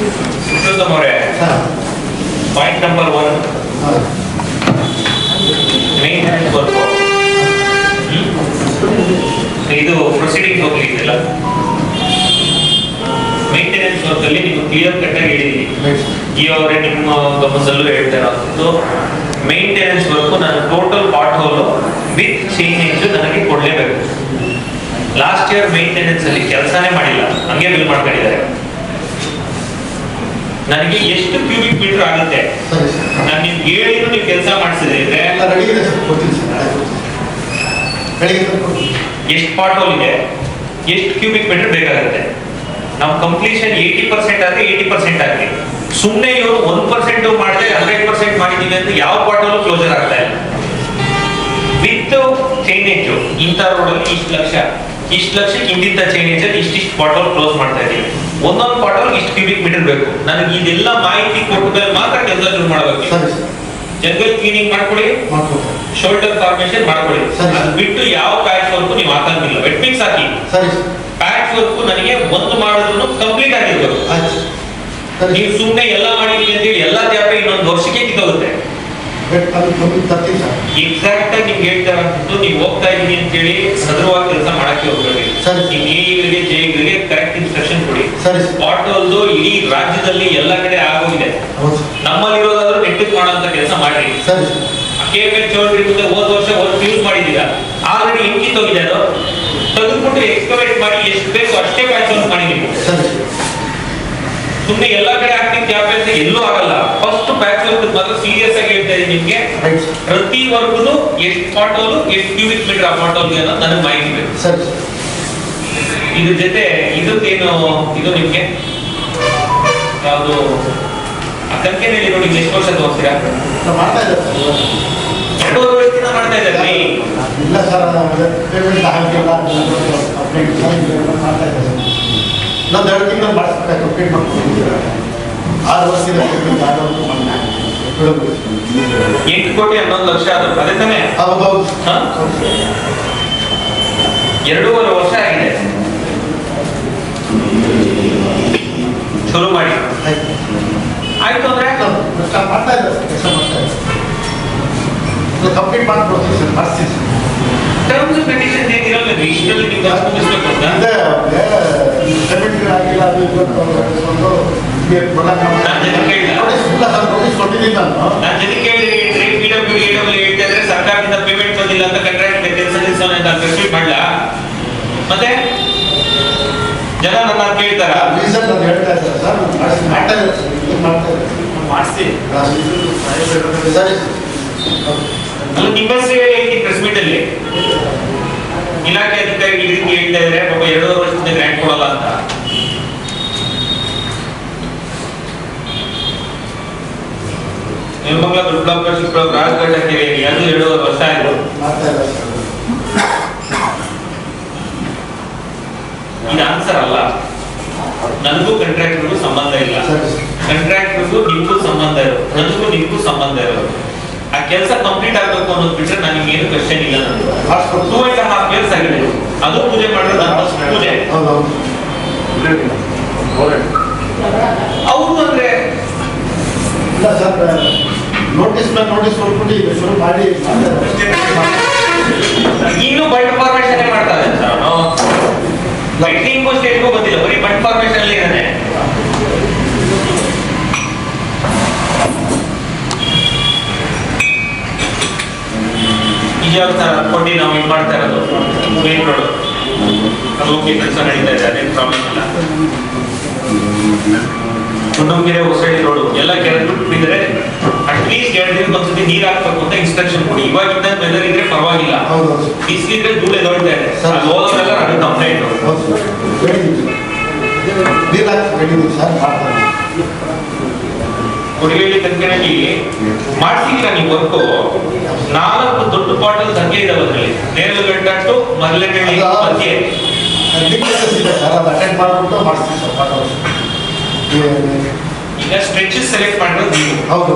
ಅವರೇ point number one maintenance maintenance work ಇದು proceeding ಹೋಗ್ಲಿಕ್ಕಿಲ್ಲ ಮೇಂಟೆನೆನ್ಸ್ ವರ್ಕ್ ಅಲ್ಲಿ ನೀವು ಕ್ಲಿಯರ್ ಕಟ್ ಆಗಿ ಹೇಳಿದೀನಿ. ಈ ಅವರೇ ನಿಮ್ಮ ಗಮನದಲ್ಲೂ ಹೇಳ್ತಾ ಇರೋದು ಮೇಂಟೆನೆನ್ಸ್ ವರ್ಕ್ ನಾನು total pothole with change ನನಗೆ ಕೊಡಲೇಬೇಕು. ಲಾಸ್ಟ್ ಇಯರ್ ಮೇಂಟೆನೆನ್ಸ್ ಅಲ್ಲಿ ಕೆಲಸನೇ ಮಾಡಿಲ್ಲ. ಹಂಗೆ ಬಿಲ್ ಮಾಡ್ಕೊಂಡಿದ್ದಾರೆ. ನನಗೆ ಎಷ್ಟು ಕ್ಯೂಬಿಕ್ ಮೀಟರ್ ಆಗುತ್ತೆ? ನಾನು ನಿಮ್ಗೆ ಹೇಳಿದ್ರು ನೀವು ಕೆಲಸ ಮಾಡಿಸಿದ್ರೆ ಎಷ್ಟು ಪಾಟ್ ಇದೆ? ಎಷ್ಟು ಕ್ಯೂಬಿಕ್ ಮೀಟರ್ ಬೇಕಾಗುತ್ತೆ? ನಾವು ಕಂಪ್ಲೀಷನ್ ಏಯ್ಟಿ ಪರ್ಸೆಂಟ್ ಆದ್ರೆ ಏಯ್ಟಿ ಪರ್ಸೆಂಟ್ ಆಗಲಿ. ಸುಮ್ಮನೆ ಇವರು ಒನ್ ಪರ್ಸೆಂಟ್ ಮಾಡಿದ್ರೆ ಹಂಡ್ರೆಡ್ ಪರ್ಸೆಂಟ್ ಮಾಡಿದ್ದೀವಿ ಅಂತ ಯಾವ ಪಾಟ್ ಹೋಲು ಕ್ಲೋಸರ್ ಆಗ್ತಾ ಇಲ್ಲ. ವಿತ್ ಚೈನೇಜು ಇಂಥ ರೋಡಲ್ಲಿ ಇಷ್ಟು ಲಕ್ಷ. ಇಷ್ಟು ಲಕ್ಷಕ್ಕೆ ಚೇಂಜ್ ಅಲ್ಲಿ ಇಷ್ಟಿಷ್ಟು ಬಾಟಲ್ ಕ್ಲೋಸ್ ಮಾಡ್ತಾ ಇದೀವಿ ಒಂದೊಂದು ಬಾಟಲ್ ಇಷ್ಟು ಕ್ಯೂಬಿಕ್ ಮೀಟರ್ ಬೇಕು. ನನಗೆ ಇದೆಲ್ಲ ಮಾಹಿತಿ ಕೊಟ್ಟ ಮೇಲೆ ಮಾತ್ರ ಕೆಲಸ ಶುರು ಮಾಡಬೇಕು. ಸರಿ ಜಂಗಲ್ ಕ್ಲೀನಿಂಗ್ ಮಾಡ್ಕೊಳ್ಳಿ ಶೋಲ್ಡರ್ ಫಾರ್ಮೇಶನ್ ಮಾಡ್ಕೊಳ್ಳಿ ಸರಿ. ಅದು ಬಿಟ್ಟು ಯಾವ ಪ್ಯಾಚ್ ವರ್ಕ್ ನೀವು ಹಾಕಂಗಿಲ್ಲ ವೆಟ್ ಮಿಕ್ಸ್ ಹಾಕಿ. ಸರಿ ಪ್ಯಾಚ್ ವರ್ಕ್ ನನಗೆ ಒಂದು ಮಾಡೋದನ್ನು ಕಂಪ್ಲೀಟ್ ಆಗಿರ್ಬೇಕು. ನೀವು ಸುಮ್ಮನೆ ಎಲ್ಲ ಮಾಡಿದೀವಿ ಅಂತೇಳಿ ಎಲ್ಲ ತ್ಯಾಪ ಇನ್ನೊಂದು ವರ್ಷಕ್ಕೆ ಕಿತ್ತೋಗುತ್ತೆ. ಬೆಟ್ ಅದು ತರ್ತೀನಿ ಸರ್ ಎಕ್ಸಾಕ್ಟ್ ಆಗಿ ನಿಮ್ಗೆ ಹೇಳ್ತಾರೆ ಅಂತಂದು ನೀವು ಹೋಗ್ತಾ ಇದೀನಿ ಅಂತೇಳಿ ಸದೃವಾಗಿ ಕೆಲಸ ಮಾಡಕ್ಕೆ ಹೋಗ್ಬೇಡಿ. ಸರಿ. ಇವರಿಗೆ ಎಗಳಿಗೆ ಜೆಗಳಿಗೆ ಕರೆಕ್ಟ್ ಇನ್ಸ್ಟ್ರಕ್ಷನ್ ಕೊಡಿ. ಸರ್ ಸ್ಪಾಟ್ ಆಟೋಲ್ದು ಇಡೀ ರಾಜ್ಯದಲ್ಲಿ ಎಲ್ಲ ಕಡೆ ಆಗೋಗಿದೆ. ಇದೆ ನಮ್ಮಲ್ಲಿರೋದಾದರೂ ನೆಟ್ಟಿಗೆ ಮಾಡೋಂಥ ಕೆಲಸ ಮಾಡ್ರಿ. Sir K F L choultry ಮುಂದೆ ಹೋದ ವರ್ಷ ಒಂದು ಯೂಸ್ ಮಾಡಿದ್ದೀರಾ? ಆಲ್ರೆಡಿ ಹೆಂಗ್ ಕಿತ್ತೋಗಿದೆ ಅದು. ತೆಗೆದುಬಿಟ್ಟು ಎಕ್ಸ್ಕವೇಟ್ ಮಾಡಿ ಎಷ್ಟು ಬೇಕು ಅಷ್ಟೇ ಪ್ಯಾಚ್ ಮಾಡಿ ನೀವು. ಸರ್. ಸುಮ್ಮನೆ ಎಲ್ಲ ಕಡೆ ಆಗ್ತಿದ್ದ ಕ್ಯಾಪ್ ಅಂತ ಎಲ್ಲೂ ಆಗಲ್ಲ. ಫಸ್ಟ್ ಬ್ಯಾಚ್ ಮಾತ್ರ ಸೀರಿಯಸ್ ಆಗಿ ಹೇಳ್ತಾ ಇದ್ದೀನಿ ನಿಮ್ಗೆ. ಪ್ರತಿ ವರ್ಗನು ಎಷ್ಟು ಪಾಟೋಲು ಎಷ್ಟು ಕ್ಯೂಬಿಕ್ ಮೀಟರ್ ಆ ಪಾಟೋಲ್ಗೆ ಅನ್ನೋದು ನನಗೆ ಮಾಹಿತಿ ಬೇಕು ಸರಿ ಇದ್ರ ಜೊತೆ ಇದಕ್ಕೇನು ಇದು ನಿಮ್ಗೆ? ಯಾವುದು ಆ ಕಂಕೆನಲ್ಲಿ ನೋಡಿ ಎಷ್ಟು ವರ್ಷ ತಗೋತೀರಾ? ಮಾಡ್ತಾ ಇದ್ದಾರೆ ಎರಡು ಎರಡೂವರೆ ವರ್ಷದಿಂದ ಮಾಡ್ತಾ ಇದ್ದಾರೆ ಇಲ್ಲ ಸರ್ ಪೇಮೆಂಟ್ ಹಾಕಿಲ್ಲ ಮಾಡ್ತಾ ಇದ್ದಾರೆ. ಎರಡು ತಿಂಗಳು ಮಾಡಿಸ್ಬೇಕು ಕಂಪ್ಲೀಟ್ ಮಾಡ್ಕೊಂಡು ಆರು ವರ್ಷದಿಂದ ಬಿಡಬೇಕು ಎಂಟು ಕೋಟಿ ಹನ್ನೊಂದು ಲಕ್ಷ ಅದು ಅದೇ ತಾನೇ? ಹೌದು ಹೌದು ಹಾ? ಎರಡೂವರೆ ವರ್ಷ ಆಗಿದೆ. ಶುರು ಮಾಡಿ. ಆಯ್ತು. ಅಂದ್ರೆ? ಮಾಡ್ತಾ ಇದ್ದಾರೆ ಸರ್ ಕೆಲಸ ಮಾಡ್ತಾ ಇದ್ದಾರೆ ಕಂಪ್ಲೀಟ್ ಮಾಡ್ಕೊಡ್ತೀನಿ ಸರ್ ಸರ್ ಟರ್ಮ್ಸ್ ಕಂಡೀಷನ್ ಏನಿರಲ್ಲ ನೀವು ಕೆಲಸ ಮುಗಿಸ್ಬೇಕು ಅಂತ ಅದೇ ಪೇಮೆಂಟ್ ಆಗಿಲ್ಲ ಅದು ಅಂತ ಹೇಳ್ಕೊಂಡು ಹೀಗೆ ನಾವು- ನಾನು ಜನಕ್ಕೆ ಕೊಟ್ಟಿದ್ದೀನಿ ನಾನು. ನಾನು ಜನಕ್ಕೆ ಹೇಳಿದ್ರೆ ಪಿ ಡಬ್ಲ್ಯೂ ಎ ಡಬ್ಲ್ಯೂ ಹೇಳ್ತಾ ಇದ್ರೆ ಸರ್ಕಾರದಿಂದ ಪೇಮೆಂಟ್ ಬಂದಿಲ್ಲ ಅಂತ ಕಂಟ್ರಾಕ್ಟ್ ಕೆಲಸ ನಿಲ್ಸೋಣ ಅಂತ ರೆಸ್ಟ್ರಿಕ್ಟ್ ಮಾಡ್ಲಾ? ಮತ್ತೆ? ಜನ ನನ್ನ ಕೇಳ್ತಾರ? ರೀಸನ್ ನಾನು ಹೇಳ್ತಾ ಇದ್ದಾರೆ ಸರ್ ಮಾಡ್ತಾ ಇದ್ದಾರೆ ಮಾಡ್ತಾ ಇದ್ದಾರೆ ಮಾಡಿಸಿ. ಸರಿ ಅಲ್ಲ ನಿಮ್ಮ ಹೆಸರು ಪ್ರೆಸ್ ಮೀಟ್ ಅಲ್ಲಿ? ಇಲಾಖೆ ಅಧಿಕಾರಿ ಈ ರೀತಿ ಹೇಳ್ತಾ ಇದ್ರೆ ಪಾಪ ಎರಡೂವರೆ ವರ್ಷದಿಂದ ಗ್ರಾಂಟ್ ಕೊಡಲ್ಲ ಅಂತ. ನಿರ್ಮಂಗಲ ದುರ್ಗಾಪುರ ಚಿಕ್ಕಬಳ್ಳಾಪುರ ರಾಜಘಾಟ ಕೆರೆಯಲ್ಲಿ ಅದು ಎರಡೂವರೆ ವರ್ಷ ಆಯ್ತು. ಇದ್ದಾರೆ ಇದು ಆನ್ಸರ್ ಅಲ್ಲ. ನನಗೂ ಕಂಟ್ರಾಕ್ಟರ್ಗೂ ಸಂಬಂಧ ಇಲ್ಲ. ಕಂಟ್ರಾಕ್ಟರ್ಗೂ ನಿಮ್ಗೂ ಸಂಬಂಧ ಇರೋದು. ನನಗೂ ನಿಮಗೂ ಸಂಬಂಧ ಇರೋದು. ಆ ಕೆಲಸ ಕಂಪ್ಲೀಟ್ ಆಗ್ಬೇಕು ಅನ್ನೋದು ಬಿಟ್ರೆ ನನಗೆ ಏನು ಕ್ವಶನ್ ಇಲ್ಲ ನಂದು. ಟೂ ಅಂಡ್ ಹಾಫ್ ಇಯರ್ಸ್ ಆಗಿದೆ. ಅದು ಪೂಜೆ ಮಾಡಿದ್ರೆ ನನ್ನ ಫಸ್ಟ್ ಪೂಜೆ ಅವರು ಅಂದ್ರೆ ಇಲ್ಲ ಸರ್ ನೋಟಿಸ್ ಮೇಲೆ ನೋಟಿಸ್ ಕೊಟ್ಬಿಟ್ಟು ಈಗ ಶುರು ಮಾಡಿ. ಇನ್ನು ಬಂಡ್ ಫಾರ್ಮೇಶನ್ ಮಾಡ್ತಾರೆ ಲೈಟಿಂಗು ಸ್ಟೇಟ್ಗೂ ಗೊತ್ತಿಲ್ಲ ಬರೀ ಬಂಡ್ ಫಾರ್ಮೇಶನ್ ಅಲ್ಲಿ ಇದ್ದಾನೆ ಈಗ ಯಾವ ತರ ಕೊಟ್ಟು ನಾವು ಇದು ಮಾಡ್ತಾ ಇರೋದು. ಮೇನ್ ರೋಡ್ ಅದು ಓಕೆ ಕೆಲಸ ನಡೀತಾ ಇದೆ ಅದೇನು ಪ್ರಾಬ್ಲಮ್ ಇಲ್ಲ. ಕುಂಡಂಗೆರೆ ಹೊಸಳ್ಳಿ ರೋಡು ಎಲ್ಲ ಕೆರೆ ಬಿಟ್ಟಿದ್ರೆ ಅಟ್ಲೀಸ್ಟ್ ಎರಡು ದಿನಕ್ಕೆ ಒಂದ್ಸತಿ ನೀರ್ ಹಾಕ್ಬೇಕು ಅಂತ ಇನ್ಸ್ಟ್ರಕ್ಷನ್ ಕೊಡಿ. ಇವಾಗಿದ್ದ ವೆದರ್ ಇದ್ರೆ ಪರವಾಗಿಲ್ಲ. ಬಿಸಿಲಿದ್ರೆ ಧೂಳು ದೊಡ್ಡ ಇದೆ. ಅದು ಹೋಗೋದೆಲ್ಲ ಅದು ಕಂಪ್ಲೇಂಟ್ ಕೊಡಗೇಳಿ ಕಂಕಣಿ ಮಾಡ್ಸಿದ್ದೀರಾ ನೀವು ವರ್ಕು ನಾಲ್ಕು ದೊಡ್ಡ ಬಾಟಲ್ ಸಂಖ್ಯೆ ಇದೆ. ಅದರಲ್ಲಿ ನೇರಲಗಡ್ಡ ಟು ಸರ್ ಮಾಡೋದು ಈಗ ಸ್ಟ್ರೆಚಸ್ ಸೆಲೆಕ್ಟ್ ಮಾಡೋದು ನೀವು. ಹೌದು.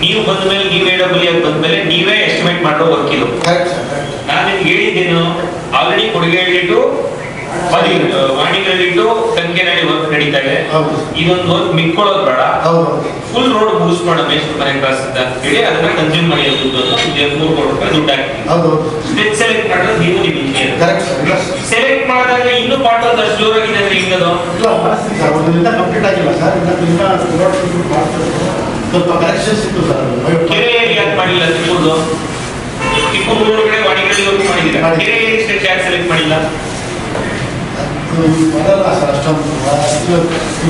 ನೀವು ಬಂದ ಮೇಲೆ ನೀವೇ ಡಬ್ಲ್ಯೂ ಆಗಿ ಬಂದ ಮೇಲೆ ನೀವೇ ಎಸ್ಟಿಮೇಟ್ ಮಾಡೋ ವರ್ಕ್ ಇದು. ನಾನು ನಿಮ್ಗೆ ಹೇಳಿದ್ದೇನು. ಆಲ್ರೆಡಿ ಕೊಡುಗೆ ಹೇಳಿಟ್ಟು ಬರೀ ವಾಣಿಗಳಿಟ್ಟು ಟಂಕೆನಹಳ್ಳಿ ವರ್ಕ್ ನಡೀತಾ ಇದೆ. ಇದೊಂದು ವರ್ಕ್ ಮಿಕ್ಕೊಳ್ಳೋದು ಬೇಡ. ಫುಲ್ ರೋಡ್ ಮುಗಿಸ್ಬೇಡ ಮೇಸ್ಟ್ರು ಮನೆ ಕ್ರಾಸ್ ಅಂತ ಹೇಳಿ ಅದನ್ನ ಕನ್ಸ್ಯೂಮ್ ಮಾಡಿ ಮೂರು ಕೋಟಿ ರೂಪಾಯಿ ದುಡ್ಡು ಹಾಕಿ ಸೆಲೆಕ್ಟ್ ಮಾಡಿದ್ರೆ ನೀವು ನಿಮ್ಮ ಇಂಜಿನಿಯರ್ ಸೆಲೆಕ್ಟ್ ಮಾಡಿದಾಗ ಇನ್ನೂ ಪಾಠ ಒಂದು ಅಷ್ಟು ಜೋರ್ ಆಗಿದೆ ಅಂದ್ರೆ ಹಿಂಗದು? ಕಂಪ್ಲೀಟ್ ಆಗಿಲ್ಲ ಸರ್. ಸ್ವಲ್ಪ ಕರೆಕ್ಷನ್ಸ್ ಇತ್ತು ಸರ್. ಕೆರೆ ಯಾಕೆ ಮಾಡಿಲ್ಲ ತಿಪ್ಪೂರ್ದು ತಿಪ್ಪೂರು ಒಳಗಡೆ ಕಡೆ ವರ್ಕ್ ಮಾಡಿದ್ದೀರಾ? ಕೆರೆ ಏರಿಯಾ ಸ್ಟೆಪ್ ಯಾಕೆ ಸೆಲೆಕ್ಟ್ ಮಾಡಿಲ್ಲ? ಬರಲ್ಲ ಸರ್ ಅಷ್ಟೊಂದು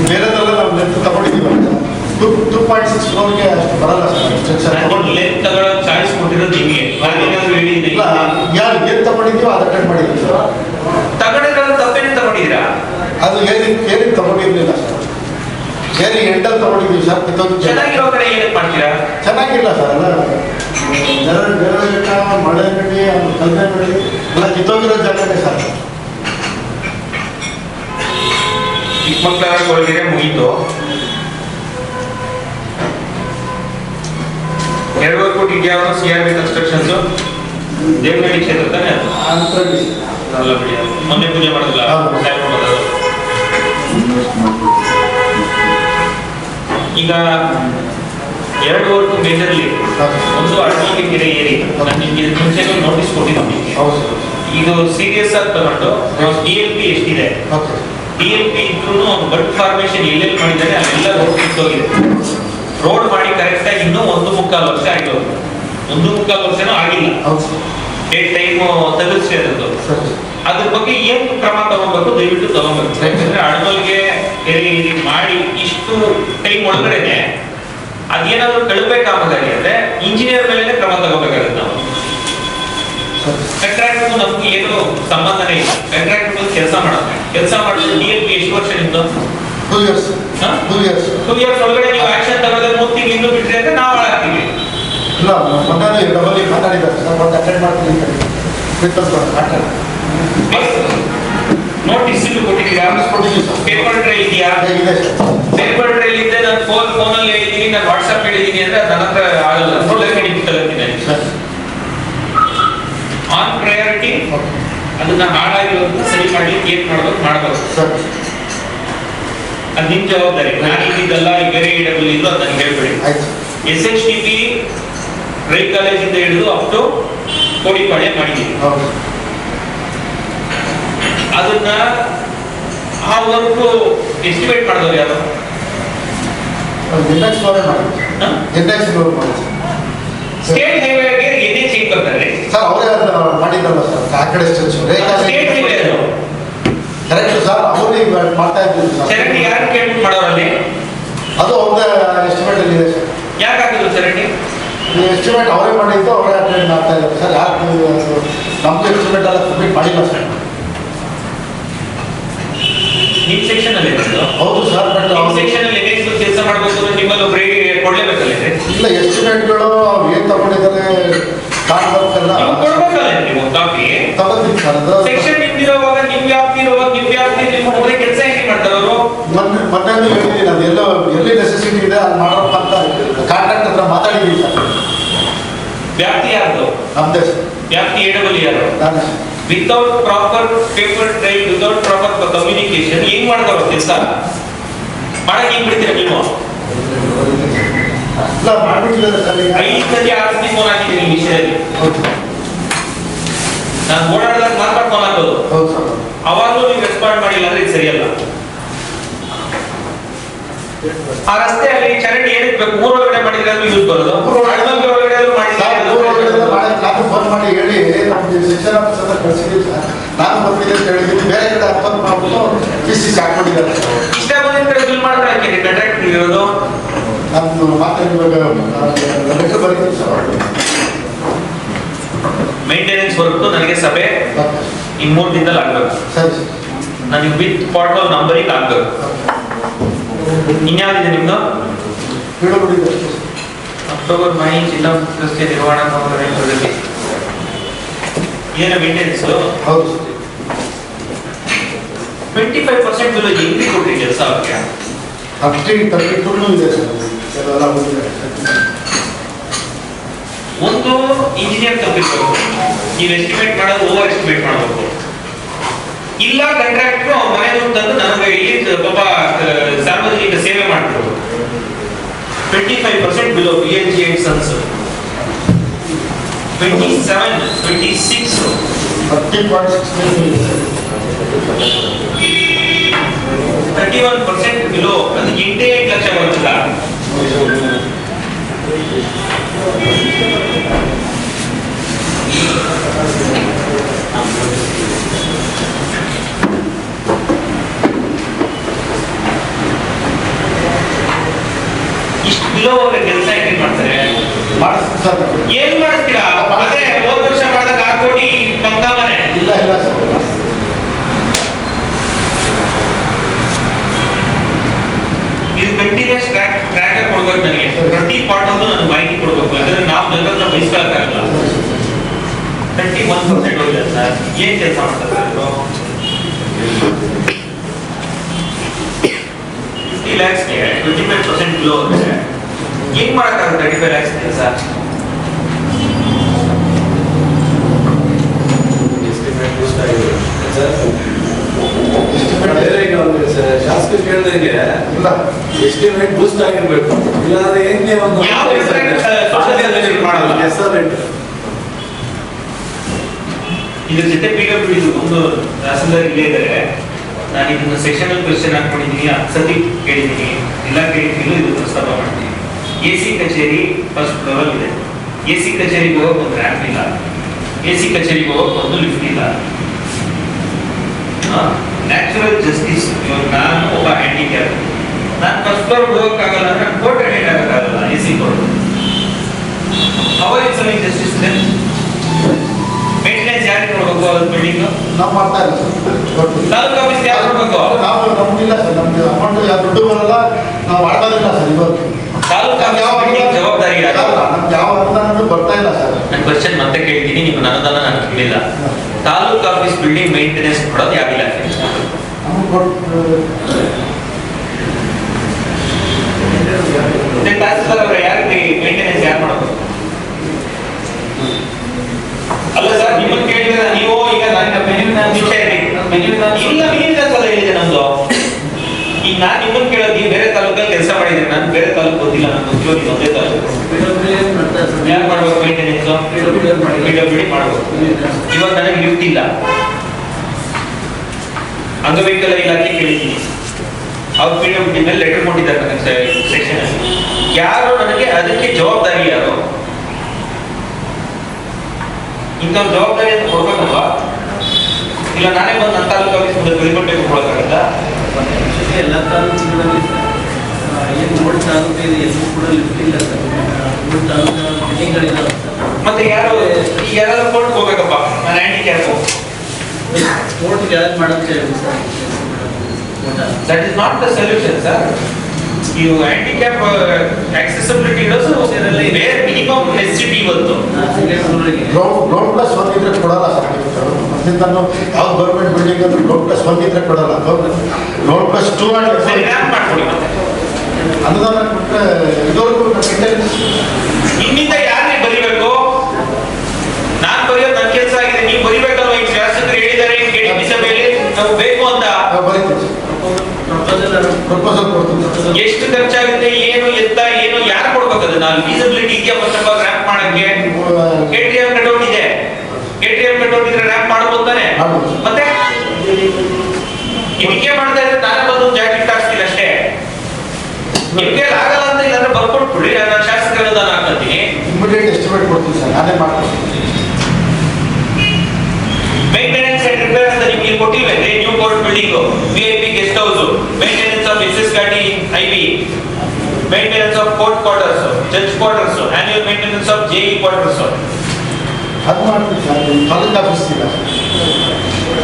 ಬೇರೆ ಬೇರೆದೆಲ್ಲ ನಾವು ಲೆಂತ್ ತಗೊಂಡಿದ್ದೀವಿ ಟೂ ಟೂ ಪಾಯಿಂಟ್ ಸಿಕ್ಸ್ ಫ್ಲೋರ್ಗೆ ಅಷ್ಟು ಬರಲ್ಲ ಸರ್ ತಗೊಳ್ಳೋ ಚಾಯ್ಸ್ ಕೊಟ್ಟಿರೋದು ನಿಮಗೆ ಅದೇನಾದ್ರು ಹೇಳಿದ್ದೀನಿ ಇಲ್ಲ ಯಾರು ಏನು ತಗೊಂಡಿದ್ದೀವೋ ಅದು ಅಟೆಂಡ್ ಮಾಡಿದ್ದೀವಿ ಸರ್ ತಗೊಂಡಿರೋದು ತಪ್ಪೇನೆ ತಗೊಂಡಿದ್ದೀರಾ? ಅದು ಏರಿ ಏರಿ ತಗೊಂಡಿರ್ಲಿಲ್ಲ. ಸರ್ ಏರಿ ಎಂಟಲ್ಲಿ ತಗೊಂಡಿದ್ದೀವಿ ಸರ್ ಚೆನ್ನಾಗಿರೋ ಕಡೆ ಏನಕ್ಕೆ ಮಾಡ್ತೀರಾ? ಚೆನ್ನಾಗಿಲ್ಲ ಸರ್ ಅಲ್ಲ ಜನ ಮಳೆ ಬೆಳಿ ಅದು ಎಲ್ಲ ಕಿತ್ತೋಗಿರೋ ಜಾಗನೇ ಸರ್. ಚಿಕ್ಕಮಕ್ಕಳ ಒಳಗಡೆ ಮುಗೀತು ಎರಡೂವರೆ ಕೋಟಿ ಇದ್ಯಾವ C R B constructions Devanahalli ಕ್ಷೇತ್ರ ತಾನೆ ಅದು ಅಲ್ಲ ಬಿಡಿ. ಮೊನ್ನೆ ಪೂಜೆ ಮಾಡಿದ್ರಲ್ಲ ಹೌದು. ಟೈಮ್ ಮಾಡೋದು. ಈಗ ಎರಡು ವರ್ಕ್ ಮೇಜರ್ಲಿ ಒಂದು ಅಡವಿಗೆ ಕೆರೆ ಏರಿ ನಾನು ನಿಮಗೆ ಮುಂಚೆನೂ ನೋಟಿಸ್ ಕೊಟ್ಟಿದ್ದೀನಿ ಇದು ಸೀರಿಯಸ್ ಆಗಿ ತಗೊಂಡು ಡಿ ಎಲ್ ಪಿ ಎಷ್ಟಿದೆ ಡಿ ಎಂ ಪಿ ಇದ್ರೂ ಬಡ್ ಫಾರ್ಮೇಶನ್ ಎಲ್ಲೆಲ್ಲಿ ಮಾಡಿದ್ದಾರೆ ಅಲ್ಲೆಲ್ಲ ರೋಡ್ ಕಿತ್ತೋಗಿದೆ ರೋಡ್ ಮಾಡಿ ಕರೆಕ್ಟ್ ಆಗಿ ಇನ್ನೂ ಒಂದು ಮುಕ್ಕಾಲು ವರ್ಷ ಆಯ್ತು ಒಂದು ಮುಕ್ಕಾಲು ವರ್ಷನೂ ಆಗಿಲ್ಲ. ಡೇಟ್ ಟೈಮ್ ತಲುಪಿಸಿ ಅದ್ರ ಬಗ್ಗೆ ಏನ್ ಕ್ರಮ ತಗೋಬೇಕು ದಯವಿಟ್ಟು ತಗೋಬೇಕು. ಯಾಕಂದ್ರೆ ಅಡಮಲ್ಗೆ ಕೆರೆ ಮಾಡಿ ಇಷ್ಟು ಟೈಮ್ ಒಳಗಡೆನೆ ಅದೇನಾದ್ರೂ ಕಳಪೆ ಕಾಮಗಾರಿ ಅಂದ್ರೆ ಇಂಜಿನಿಯರ್ ಮೇಲೆ ಕ್ರಮ ತಗೋಬೇಕಾಗುತ್ತೆ ನಾವು. ಕಂಟ್ರಾಕ್ಟ್ ನಮ್ಗೆ ಏನು ಸಂಬಂಧನೇ ಇಲ್ಲ. ಕಂಟ್ರಾಕ್ಟ್ ಕೆಲಸ ಮಾಡೋದು. ಕೆಲಸ ಮಾಡಿದ್ರೆ ಡಿ ಎಲ್ ಪಿ ಎಷ್ಟು ವರ್ಷ ನಿಮ್ದು two years? Two years two years ಒಳಗಡೆ ನೀವು ಆಕ್ಷನ್ ತಗೋದ್ರೆ ಮೂರು ತಿಂಗಳು ಇನ್ನೂ ಬಿಟ್ರೆ ಅಂದ್ರೆ ನಾವು ಹಾಳಾಗ್ತೀವಿ. ಇಲ್ಲ ಮೊನ್ನೆ ಡಬಲ್ ಮಾತಾಡಿದ್ದಾರೆ. ಸರ್ ಮತ್ತೆ ಅಟೆಂಡ್ ಮಾಡ್ತೀನಿ ಅಂತ ಹೇಳಿ. ಬಿಟ್ಟು ಮಾತಾಡಿ. ನೋಟಿಸ್ ಇಲ್ಲೂ ಕೊಟ್ಟಿದ್ದೀರಾ? ಸರ್. ಪೇಪರ್ ಟ್ರೈಲ್ ಇದೆಯಾ? ಹೇಗಿದೆ ಸರ್ ಪೇಪರ್ ಟ್ರೈಲ್ ಇದ್ದೆ ನಾನು ಫೋನ್ ಫೋನಲ್ಲಿ ಹೇಳಿದ್ದೀನಿ ನಾನು ಹೇಳಿದ್ದೀನಿ ಅಂದ್ರೆ ನನ್ನ ಹತ್ರ ಆಗಲ್ಲ. ಕಡಿಮೆ ಆನ್ ಪ್ರಯಾರಿಟಿ ಅದನ್ನ ಹಾಳಾಗಿರೋದನ್ನ ಮಾಡ್ಲಿಕ್ಕೆ ಏನ್ ಮಾಡ್ಬೇಕು ಮಾಡ್ಬೇಕು ಸರಿ. ಅದು ನಿಮ್ ಜವಾಬ್ದಾರಿ. ನಾನು ಇದ್ದಿದ್ದಲ್ಲ ಈ ಬೇರೆ ಇಡಬಲ್ಲಿ ಇದ್ದು ಅದನ್ನು ಹೇಳ್ಬೇಡಿ. S H T P Rai ಕಾಲೇಜಿಂದ ಹಿಡಿದು ಅಪ್ ಟು ಕೋಡಿಪಾಳ್ಯ ಮಾಡಿದ್ದೀವಿ ಅದನ್ನ ಆ ವರ್ಕ್ ಎಸ್ಟಿಮೇಟ್ ಮಾಡಿದವ್ರು ಯಾರು? ಮಾಡಿ. ಮಾಡಿ. ಸ್ಟೇಟ್ ಹೈವೇಗೆ ಏನೇ ಚೇಂಜ್ ಬರ್ತಾರೆ ಸರ್ ಅವರೇ ಮಾಡಿದ್ದಲ್ಲ ಸರ್. ಆ ಕಡೆ ಸ್ಟೇಟ್ ಹೈವೇ ಅದು ಕರೆಕ್ಟ್ ಸರ್ ಅವ್ರು ಈಗ ಮಾಡ್ತಾ ಇದ್ದೀವಿ ಸರ್ ಚರಂಡಿ ಯಾರು ಕೇಳ್ಬಿಟ್ಟು ಮಾಡೋರಲ್ಲಿ ಅದು ಅವ್ರದ್ದೇ ಎಸ್ಟಿಮೇಟ್ ಅಲ್ಲಿ ಇದೆ ಸರ್ ಯಾಕೆ ಹಾಕಿದ್ರು ಚರಂಡಿ ಈ ಎಸ್ಟಿಮೇಟ್ ಅವರೇ ಮಾಡಿದ್ದು ಅವರೇ ಅಟೆಂಡ್ ಮಾಡ್ತಾ ಇದ್ದಾರೆ. ಸರ್ ಯಾಕೆ ನಮ್ದು ಎಸ್ಟಿಮೇಟ್ ಎಲ್ಲ ಸಬ್ಮಿಟ್ ಮಾಡಿಲ್ಲ ಸರ್. ನಿಮ್ಮ ಸೆಕ್ಷನ್ ಅಲ್ಲಿ ಹೌದು ಸರ್ ಬಟ್ ಅವ್ರ ಸೆಕ್ಷನ್ ಅಲ್ಲಿ ಏನೇನು ಕೆಲಸ ಮಾಡಬೇಕು ಅಂದ್ರೆ ನಿಮ್ಮಲ್ಲಿ ಒಬ್ಬರಿಗೆ ಕೊಡ್ಲೇಬೇಕಲ್ಲ ಇಲ್ಲ? ಎಸ್ಟಿಮೇಟ್ಗಳು ಏನು ತಗೊಂಡಿದ್ದಾರೆ ಕಾಣ್ಬೇಕಲ್ಲ ಕೊಡ್ಬೇಕಲ್ಲ ನೀವು ಕಾಪಿ ತಗೋತೀನಿ ಸರ್ ಸೆಕ್ಷನ್ ನಿಮ್ದಿರೋವಾಗ ನಿಮಗೆ ವ್ಯಾಪ್ತಿ ನಿಮಗೆ ನಿಮ್ ವ್ಯಾಪ್ತಿ ನಿಮ್ಮ ಒಬ್ಬರೇ ಕೆಲಸ ಹೇಗೆ ಮಾಡ್ತಾರೆ ಅವರು? ಮೊನ್ನೆ ಮೊನ್ನೆ ಹೇಳಿದ್ದೀನಿ ಅದೆಲ್ಲ ಎಲ್ಲೋ ಎಲ್ಲಿ ನೆಸೆಸಿಟಿ ಇದೆ ಅದು ಮಾಡೋಪ್ಪ ಅಂತ ಕಾಂಟ್ರಾಕ್ಟ್ ಹತ್ರ ಮಾತಾಡಿದ್ದೀನಿ ಸರ್. ವ್ಯಾಪ್ತಿ ಯಾರ್ದು? ನಮ್ದೇ. ವ್ಯಾಪ್ತಿ ಎಡಬಲಿ ಯಾರು? Without proper paper trail without proper communication ಏನ್ ಮಾಡ್ತಾರೋ ಕೆಲಸ? ಮಾಡಕ್ ಏನ್ ಬಿಡ್ತೀರಾ ನೀವು? ಐದು ಸತಿ ಆರು ಸತಿ ಫೋನ್ ಹಾಕಿದ್ದೀನಿ ಈ ವಿಷಯದಲ್ಲಿ. ಹೌದು. ನಾನು ಓಡಾಡಿದಾಗ ಮಾತ್ರ ಫೋನ್ ಹಾಕೋದು. ಹೌದು ಅವಾಗಲೂ ನೀವು ರೆಸ್ಪಾಂಡ್ ಮಾಡಿಲ್ಲ ಅಂದ್ರೆ ಇದು ಸರಿಯಲ್ಲ. ಆ ರಸ್ತೆ ಅಲ್ಲಿ ಚರಂಡಿ ಏನಕ್ಕೆ ಬೇಕು? ಊರ ಒಳಗಡೆ ಮಾಡಿದ್ರೆ ಯೂಸ್ ಬರೋದು? ಒಳಗಡೆ ಮಾಡಿದ್ರೆ ಮಾಡಿ ನಾನು ಫೋನ್ ಮಾಡಿ ಹೇಳಿ ನಮ್ಗೆ ಶಿಕ್ಷಣ ಹತ್ರ ಸರ್ ನಾನು ಬರ್ತೀನಿ ಅಂತ ಹೇಳಿದ್ದೀನಿ ಬೇರೆ ಕಡೆ ಅಪ್ಪನ್ ಮಾಡ್ಬಿಟ್ಟು ಪಿ ಸಿ ಹಾಕೊಂಡಿದ್ದಾರೆ. ಇಷ್ಟ ಕಡೆ ಬಿಲ್ ಇರೋದು? ಲೆಟರ್ ಬರೀತೀನಿ ಸರ್. ಮೇಂಟೆನೆನ್ಸ್ ವರ್ಕ್ ನನಗೆ ಸಭೆ ಈ ಮೂರು ದಿನದಲ್ಲಿ ಆಗ್ಬೇಕು. ಸರಿ ಸರ್. ನನಗೆ ವಿತ್ ಪಾರ್ಟಲ್ ನಂಬರಿಗೆ ಆಗ್ಬೇಕು. ಇನ್ಯಾವ್ದಿದೆ ನಿಮ್ದು? ಬಿಡುಗಡೆ ಅಕ್ಟೋಬರ್ ಮೈ ಜಿಲ್ಲಾ ಮುಖ್ಯಸ್ಥೆ ನಿರ್ವಹಣಾ ಕಮಲದಲ್ಲಿ ಏನು ಮೇಂಟೆನೆನ್ಸ್ ಹೌದು. ಟ್ವೆಂಟಿ ಫೈವ್ ಪರ್ಸೆಂಟ್ ಬಿಲ್ ಹೆಂಗೆ ಕೊಟ್ಟಿ ಕೆಲಸ ಅವ್ರಿಗೆ ಅಷ್ಟೇ ತರಬೇಕು ಇದೆ ಸರ್. ಒಂದು ಇಂಜಿನಿಯರ್ ತಪ್ಪಿರ್ಬೇಕು ನೀವು ಎಸ್ಟಿಮೇಟ್ ಮಾಡೋದು ಓವರ್ ಎಸ್ಟಿಮೇಟ್ ಮಾಡಬೇಕು. ಇಲ್ಲ ಕಾಂಟ್ರಾಕ್ಟ್ರು ಮನೆ ತಂದು ನನಗೆ ಇಲ್ಲಿ ಪಾಪ ಸಾರ್ವಜನಿಕ ಸೇವೆ ಮಾಡ್ತಿರ್ಬೇಕು 25% below PNGX also. 27, 26. 31% below. ಅದು ಎಂಟೇ ಎಂಟು ಲಕ್ಷ ಬರುತ್ತಲ್ಲ Thank you. ಬಿಲೋ ಕೆಲಸ ಹೆಂಗೆ ಮಾಡ್ತಾರೆ? ಮಾಡಿಸ್ತೀನಿ ಸರ್. ಏನ್ ಮಾಡ್ತೀರಾ? ಅದೇ ಹೋದ ವರ್ಷ ಮಾಡಿದಾಗ ಆರು ಕೋಟಿ ಪಕ್ಕ ಮನೆ ಇಲ್ಲ ಇಲ್ಲ ಸರ್. ಇದು ಕಂಟಿನ್ಯೂಸ್ ಟ್ರ್ಯಾಕ್ ಟ್ರ್ಯಾಕ್ ಕೊಡ್ಬೇಕು ನನಗೆ. ಪ್ರತಿ ಪಾರ್ಟ್ ಅನ್ನು ನಾನು ಮಾಹಿತಿ ಕೊಡ್ಬೇಕು. ಯಾಕಂದ್ರೆ ನಾವು ಜನರನ್ನ ಬಯಸ್ಕೊಳಕ್ಕಾಗಲ್ಲ ತರ್ಟಿ ಒನ್ ಪರ್ಸೆಂಟ್ ಹೋಗಿದೆ ಸರ್. ಏನ್ ಕೆಲಸ ಮಾಡ್ತಾರೆ ಸರ್ ಇವರು? ಫಿಫ್ಟಿ ಲ್ಯಾಕ್ಸ್ಗೆ ಟ್ವೆಂಟಿ ಫೈವ್ ಪರ್ಸೆಂಟ್ ಬಿಲೋ ಹೋದ್ರೆ ಏನ್ ಮಾಡಕ್ಕಾಗುತ್ತೆ ತರ್ಟಿ ಫೈವ್ ಲ್ಯಾಕ್ಸ್ ಆಗಿದೆ. ಸರ್ ಶಾಸಕರು ಕೇಳ್ದಂಗೆ ಇಲ್ಲ. ಎಸ್ಟಿಮೇಟ್ ಬೂಸ್ಟ್ ಆಗಿರ್ಬೇಕು. ಇಲ್ಲಾಂದ್ರೆ ಹೆಂಗೆ ಒಂದು social service ಇದ್ರ ಜೊತೆ ಪಿ ಡಬ್ಲ್ಯೂ ಒಂದು ತಹಸೀಲ್ದಾರ್ ಇಲ್ಲೇ ಇದ್ದಾರೆ. ನಾನು ಇದನ್ನ ಸೆಕ್ಷನಲ್ ಕ್ವೆಶನ್ ಹಾಕೊಂಡಿದ್ದೀನಿ ಹತ್ತು ಸತಿ ಕೇಳಿದ್ದೀನಿ. ಇಲ್ಲ ಕೇಳಿದ್ದೀನಿ ಇದು ಪ್ರಸ್ತಾಪ ಮಾಡ್ತೀನಿ. ಎ ಸಿ ಕಚೇರಿ ಫಸ್ಟ್ ಫ್ಲೋರಲ್ಲಿ ಇದೆ. ಎ ಸಿ ಕಚೇರಿಗೆ ಹೋಗಕ್ಕೆ ಒಂದು ರ್ಯಾಂಪ್ ಇಲ್ಲ. ಎ ಸಿ ಕಚೇರಿಗೆ ಹೋಗಕ್ಕೆ ಒಂದು ಲಿಫ್ಟ್ ಇಲ್ಲ. ನ್ಯಾಚುರಲ್ ಜಸ್ಟಿಸ್ ಇವಾಗ ನಾನು ಒಬ್ಬ ಹ್ಯಾಂಡಿಕ್ಯಾಪ್ ನಾನು ಫಸ್ಟ್ ಫ್ಲೋರ್ ಹೋಗಕ್ಕಾಗಲ್ಲ ಅಂದ್ರೆ ನಾನು court attend ಆಗಕ್ಕಾಗಲ್ಲ A C court our is justice ಇದೆ ಮೇಂಟೆನೆನ್ಸ್ ಯಾರಿಗೆ ಕೊಡ್ಬೇಕು ಅದು ಬಿಲ್ಡಿಂಗ್ ನಾವು ಮಾಡ್ತಾ ಇಲ್ಲ ತಾಲೂಕು ಆಫೀಸ್ ಯಾರು ಕೊಡ್ಬೇಕು? ನಾವು ನಮ್ಗಿಲ್ಲ ಸರ್ ನಮ್ಗೆ ಅಮೌಂಟ್ ದುಡ್ಡು ಬರಲ್ಲ ನಾವು ಮಾಡೋದಿಲ್ಲ ಸರ್ ಇವತ್ತು ಜವಾಬ್ದಾರಿ ಯಾವ ಅನುದಾನನೂ ಬರ್ತಾ ಇಲ್ಲ ಸರ್. ನನ್ನ ಕ್ವಶನ್ ಮತ್ತೆ ಕೇಳ್ತೀನಿ ನೀವು ಅನುದಾನ ನಾನು ಕೇಳಿಲ್ಲ. ತಾಲೂಕು ಆಫೀಸ್ ಬಿಲ್ಡಿಂಗ್ ಮೇಂಟೆನೆನ್ಸ್ ಕೊಡೋದು ಯಾವ ಇಲಾಖೆ ಅವರ ಮೇಂಟೆನೆನ್ಸ್ ಯಾರು ಮಾಡೋದು? ಅಲ್ಲ ಸರ್ ನಿಮ್ಮ ಕೇಳಿದ್ರೆ ನೀವು ಈಗ ನನ್ನ ನಿಮಿಷ ಇರಿ. ಇಲ್ಲ ಮಿನಿಮಮ್ ಅಲ್ಲ ಹೇಳಿದೆ ನಮ್ದು ಈಗ ನಾನು ನಿಮ್ಮನ್ನ ಕೇಳೋದು ಕೆಲಸ ಮಾಡಿದ್ದೀನಿ ನಾನು ಬೇರೆ ತಾಲೂಕು ಗೊತ್ತಿಲ್ಲ ನಾನು ಒಂಚೂರು ಒಂದೇ ತಾಲೂಕು ಇವಾಗ ನನಗೆ ಲಿಫ್ಟ್ ಇಲ್ಲ. ಅಂಗವಿಕಲ ಇಲಾಖೆ ಕೇಳಿದ್ದೀನಿ. ಅವ್ರು ಪಿ ಡಬ್ಲ್ಯೂ ಮೇಲೆ ಲೆಟರ್ ಕೊಟ್ಟಿದ್ದಾರೆ ನನಗೆ ಸೆಕ್ಷನ್ ಯಾರು ನನಗೆ ಅದಕ್ಕೆ ಜವಾಬ್ದಾರಿ ಯಾರು? ಇಂಥ ಜವಾಬ್ದಾರಿ ಅಂತ ಕೊಡ್ಬೇಕಲ್ವಾ? ಇಲ್ಲ, ನಾನೇ ಬಂದು ನನ್ನ ತಾಲೂಕು ಆಫೀಸ್ ಮುಂದೆ ಕೊಡೋಕ್ಕಾಗತ್ತಾ ಎಲ್ಲ ತಾಲೂಕುಗಳಲ್ಲಿ ಏನು ಮೂರು ತಾಲೂಕು ಇದೆ ಎಲ್ಲೂ ಕೂಡ ಲಿಫ್ಟ್ ಇಲ್ಲ ಸರ್. ಮೂರು ತಾಲೂಕು ಮತ್ತೆ ಯಾರು ಈಗ ಯಾರಾದ್ರೂ ಕೋರ್ಟ್ ಹೋಗ್ಬೇಕಪ್ಪ ನಾನು ಕ್ಯಾಪ್ ಕೋರ್ಟ್ ಯಾರು ಮಾಡೋದು ಹೇಳಿ sir? That is not the solution sir ನೀವು ಹ್ಯಾಂಡಿಕ್ಯಾಪ್ ಆಕ್ಸೆಸಿಬಿಲಿಟಿ ಇರೋದು ವೇರ್ ಮಿನಿಮಮ್ ನೆಸಿಟಿ ಇವತ್ತು ಫ್ಲೋರಿಗೆ ಗ್ರೌಂಡ್ ಗ್ರೌಂಡ್ ಪ್ಲಸ್ ಒನ್ ಇದ್ರೆ ಕೊಡಲ್ಲ ಸರ್ ಮೊದಲಿಂದನೂ ಯಾವ ಗೌರ್ಮೆಂಟ್ ಬಿಲ್ಡಿಂಗ್ ಅಂದ್ರೆ ಗ್ರೌಂಡ್ ಪ್ಲಸ್ ಒನ್ ಇದ್ರೆ ಕೊಡಲ್ಲ. ಗ್ರೌಂಡ್ ಪ್ಲಸ್ ಟೂ ರ್ಯಾಂಪ್ ಮಾಡ್ಕೊಡಿ ಮತ್ತೆ. ಅನುದಾನ ಕೊಟ್ಟರೆ ಇದುವರೆಗೂ ನಿಮ್ಮಿಂದ ಯಾರು ಬರಿಬೇಕು? ನಾನು ಬರೆಯೋದು ನನ್ನ ಕೆಲಸ ಆಗಿದೆ ನೀವು ಬರಿಬೇಕಲ್ವಾ ಈ ಶಾಸಕರು ಹೇಳಿದ್ದಾರೆ ಕೇಳಿ ಸಭೆಯಲ್ಲಿ? ನಾವು ಬೇಕು ಅಂತ. ಎಷ್ಟು ಖರ್ಚಾಗುತ್ತೆ ಏನು ಎತ್ತ ಏನು ಯಾರು ಕೊಡ್ಬೇಕು ನಾನು ಫೀಸಿಬಿಲಿಟಿ ಇದೆಯಾ ಫಸ್ಟ್ ಆಫ್ ರ್ಯಾಂಪ್ ಮಾಡಕ್ಕೆ? ಕೆಟಿಎಂ ಕಟೌಟ್ ಇದೆ. ಕೆಟಿಎಂ ಕಟೌಟ್ ಇದ್ರೆ ರ್ಯಾಂಪ್ ಮಾಡ್ಬೋದು ತಾನೆ? ಮತ್ತೆ? ಇದಕ್ಕೆ ಮಾಡ್ತಾ ಇದ್ರೆ ನಾನೇ ಬಂದು ಒಂದು ಜಾಕೆಟ್ ಹಾಕ್ತೀನಿ ಅಷ್ಟೇ ನಿಮ್ಗೆ ಆಗಲ್ಲ ಅಂತ ಇಲ್ಲಾಂದ್ರೆ ಬರ್ಕೊಟ್ಬಿಡಿ ನಾನು ಶಾಸಕರ ಅನುದಾನ ಹಾಕಂತೀನಿ ಇಮಿಡಿಯೇಟ್ ಎಸ್ಟಿಮೇಟ್ ಕೊಡ್ತೀವಿ ಸರ್ ನಾನೇ ಮಾಡ್ತೀನಿ ಮೇಂಟೆನೆನ್ಸ್ ಅಂಡ್ ರಿಪೇರ್ ಅಂತ ನಿಮ್ಗೆ ಇಲ್ಲಿ ಕೊಟ್ಟಿಲ್ವೇನ್ರಿ new court building V I P guest house maintenance of S S ಗಾಡಿ I B maintenance of court quarters judge quarters annual maintenance of J E quarters ಅದು ಮಾಡ್ತೀವಿ sir taluk office ಇಲ್ಲ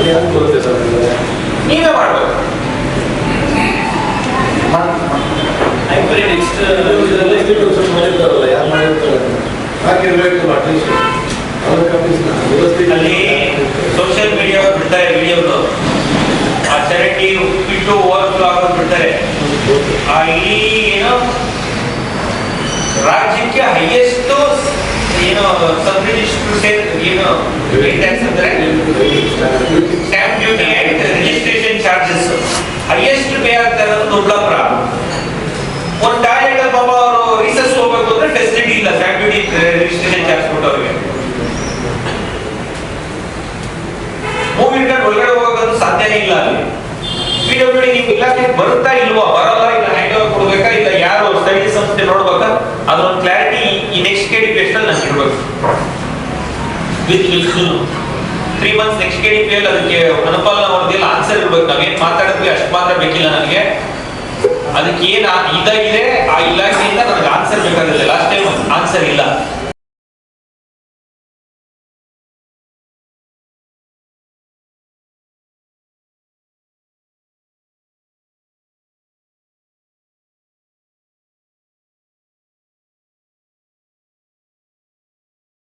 ಯಾರು ಬರುತ್ತೆ sir ನೀವೇ ಮಾಡ್ಬೇಕು ಐಪರಿ ನೆಕ್ಸ್ಟ್ ಮಾಡಿರ್ತಾರಲ್ಲ ಯಾರು ಮಾಡಿರ್ತಾರೆ ಹಾಕಿರ್ಬೇಕು ಅಟ್ಲೀಸ್ಟ್ ತಾಲೂಕು ಆಫೀಸ್ನ ವ್ಯವಸ್ಥೆ ಅಲ್ಲಿ ಸೋಷಿಯಲ್ ಮೀಡಿಯಾ ಬಿಡ್ತಾರೆ ವಿಡಿಯೋಗಳು ಆ ಚರಂಡಿ ಬಿಟ್ಟು ಓವರ್ಫ್ಲೋ ಆಗೋದು ಬಿಡ್ತಾರೆ ಆ ಇಡೀ ಏನು ರಾಜ್ಯಕ್ಕೆ ಹೈಯೆಸ್ಟ್ ಏನು ಸಬ್ ರಿಜಿಸ್ಟರ್ ಸೇರ್ ಏನು ಟ್ಯಾಕ್ಸ್ ಅಂದ್ರೆ stamp duty and registration charges highest pay ಆಗ್ತಾ ಇರೋದು ದೊಡ್ಡಪುರ ಇಲ್ಲ ಪಿಡಬ್ಲ್ಯೂಡಿ ನೀವು ಇಲಾಖೆಗೆ ಬರುತ್ತಾ ಇಲ್ವಾ? ಬರಲ್ಲ ಇಲ್ಲ ಹ್ಯಾಂಡ್ ಓವರ್ ಕೊಡ್ಬೇಕಾ? ಇಲ್ಲ ಯಾರು ಸ್ಥಳೀಯ ಸಂಸ್ಥೆ ನೋಡ್ಬೇಕಾ? ಅದೊಂದು ಕ್ಲಾರಿಟಿ ಈ ನೆಕ್ಸ್ಟ್ ಕೆ ಡಿ ಪಿ ಎಷ್ಟಲ್ಲಿ ನಾನು ಇರ್ಬೇಕು with will three months next K D P ಅದಕ್ಕೆ ಅನುಪಾಲನ ವರದಿಯಲ್ಲಿ ಆನ್ಸರ್ ಇರ್ಬೇಕು. ನಾವೇನ್ ಮಾತಾಡಿದ್ವಿ ಅಷ್ಟು ಮಾತ್ರ ಬೇಕಿಲ್ಲ ನನಗೆ ಅದಕ್ಕೆ ಏನ್ ಇದಾಗಿದೆ ಆ ಇಲಾಖೆಯಿಂದ ನನಗೆ ಆನ್ಸರ್ ಬೇಕಾಗುತ್ತೆ. ಲಾಸ್ಟ್ ಟೈಮ್ ಆನ್ಸರ್ ಇಲ್ಲ.